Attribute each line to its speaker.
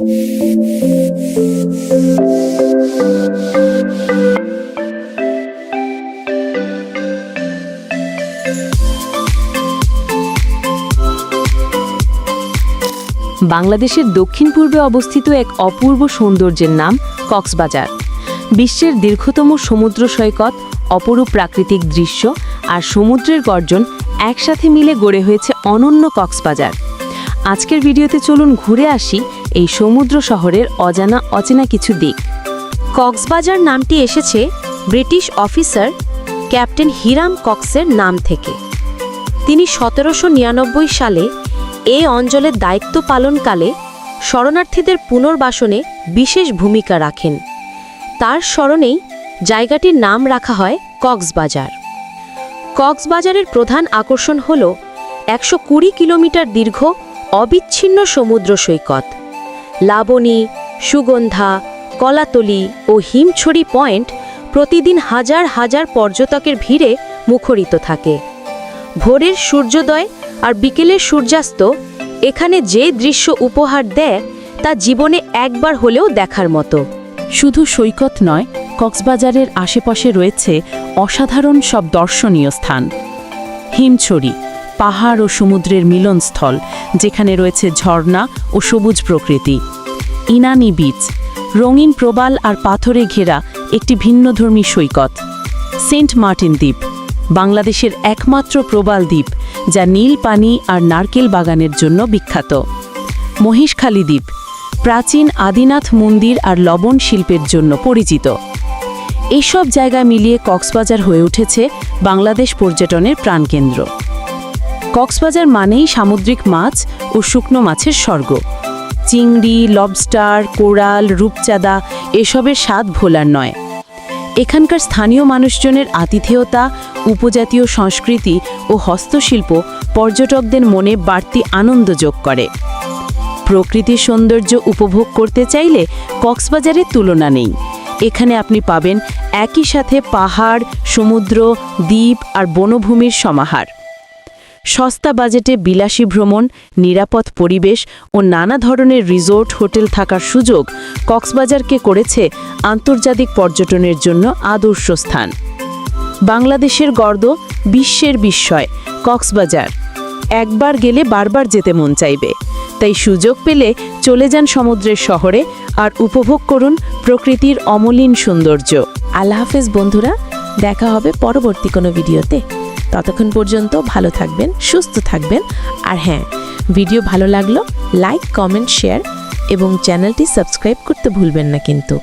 Speaker 1: বাংলাদেশের দক্ষিণ পূর্বে অবস্থিত এক অপূর্ব সৌন্দর্যের নাম কক্সবাজার। বিশ্বের দীর্ঘতম সমুদ্র সৈকত, অপরূপ প্রাকৃতিক দৃশ্য আর সমুদ্রের গর্জন একসাথে মিলে গড়ে হয়েছে অনন্য কক্সবাজার। আজকের ভিডিওতে চলুন ঘুরে আসি এই সমুদ্র শহরের অজানা অচেনা কিছু দিক।
Speaker 2: কক্সবাজার নামটি এসেছে ব্রিটিশ অফিসার ক্যাপ্টেন হিরাম কক্সের নাম থেকে। তিনি সতেরোশো নিরানব্বই সালে এ অঞ্চলের দায়িত্ব পালনকালে শরণার্থীদের পুনর্বাসনে বিশেষ ভূমিকা রাখেন। তার স্মরণেই জায়গাটির নাম রাখা হয় কক্সবাজার। কক্সবাজারের প্রধান আকর্ষণ হল একশো কুড়ি কিলোমিটার দীর্ঘ অবিচ্ছিন্ন সমুদ্র সৈকত। লাবণী, সুগন্ধা, কলাতলি ও হিমছড়ি পয়েন্ট প্রতিদিন হাজার হাজার পর্যটকের ভিড়ে মুখরিত থাকে। ভোরের সূর্যোদয় আর বিকেলের সূর্যাস্ত এখানে যে দৃশ্য উপহার দেয় তা জীবনে একবার হলেও দেখার মতো।
Speaker 3: শুধু সৈকত নয়, কক্সবাজারের আশেপাশে রয়েছে অসাধারণ সব দর্শনীয় স্থান। হিমছড়ি পাহাড় ও সমুদ্রের মিলনস্থল, যেখানে রয়েছে ঝর্ণা ও সবুজ প্রকৃতি। ইনানি বিচ, রঙিন প্রবাল আর পাথরে ঘেরা একটি ভিন্নধর্মী সৈকত। সেন্ট মার্টিন দ্বীপ, বাংলাদেশের একমাত্র প্রবাল দ্বীপ, যা নীল পানি আর নারকেল বাগানের জন্য বিখ্যাত। মহিষখালী দ্বীপ, প্রাচীন আদিনাথ মন্দির আর লবণ শিল্পের জন্য পরিচিত। এইসব জায়গা মিলিয়ে কক্সবাজার হয়ে উঠেছে বাংলাদেশ পর্যটনের প্রাণকেন্দ্র। কক্সবাজার মানেই সামুদ্রিক মাছ ও শুকনো মাছের স্বর্গ। চিংড়ি, লবস্টার, কোরাল, রূপচাঁদা এসবের স্বাদ ভোলার নয়। এখানকার স্থানীয় মানুষজনের আতিথেয়তা, উপজাতীয় সংস্কৃতি ও হস্তশিল্প পর্যটকদের মনে বাড়তি আনন্দ যোগ করে। প্রকৃতির সৌন্দর্য উপভোগ করতে চাইলে কক্সবাজারের তুলনা নেই। এখানে আপনি পাবেন একই সাথে পাহাড়, সমুদ্র, দ্বীপ আর বনভূমির সমাহার। সস্তা বাজেটে বিলাসী ভ্রমণ, নিরাপদ পরিবেশ ও নানা ধরনের রিসোর্ট, হোটেল থাকার সুযোগ কক্সবাজারকে করেছে আন্তর্জাতিক পর্যটনের জন্য আদর্শ স্থান। বাংলাদেশের গর্দ বিশ্বের বিস্ময়, কক্সবাজার। একবার গেলে বারবার যেতে মন চাইবে। তাই সুযোগ পেলে চলে যান সমুদ্রের শহরে আর উপভোগ করুন প্রকৃতির অমলিন সৌন্দর্য।
Speaker 1: আল্লাহ হাফেজ বন্ধুরা, দেখা হবে পরবর্তী কোনো ভিডিওতে। ততক্ষণ পর্যন্ত ভালো থাকবেন, সুস্থ থাকবেন। আর হ্যাঁ ভিডিও ভালো লাগল লাইক কমেন্ট শেয়ার এবং চ্যানেলটি সাবস্ক্রাইব করতে ভুলবেন না কিন্তু।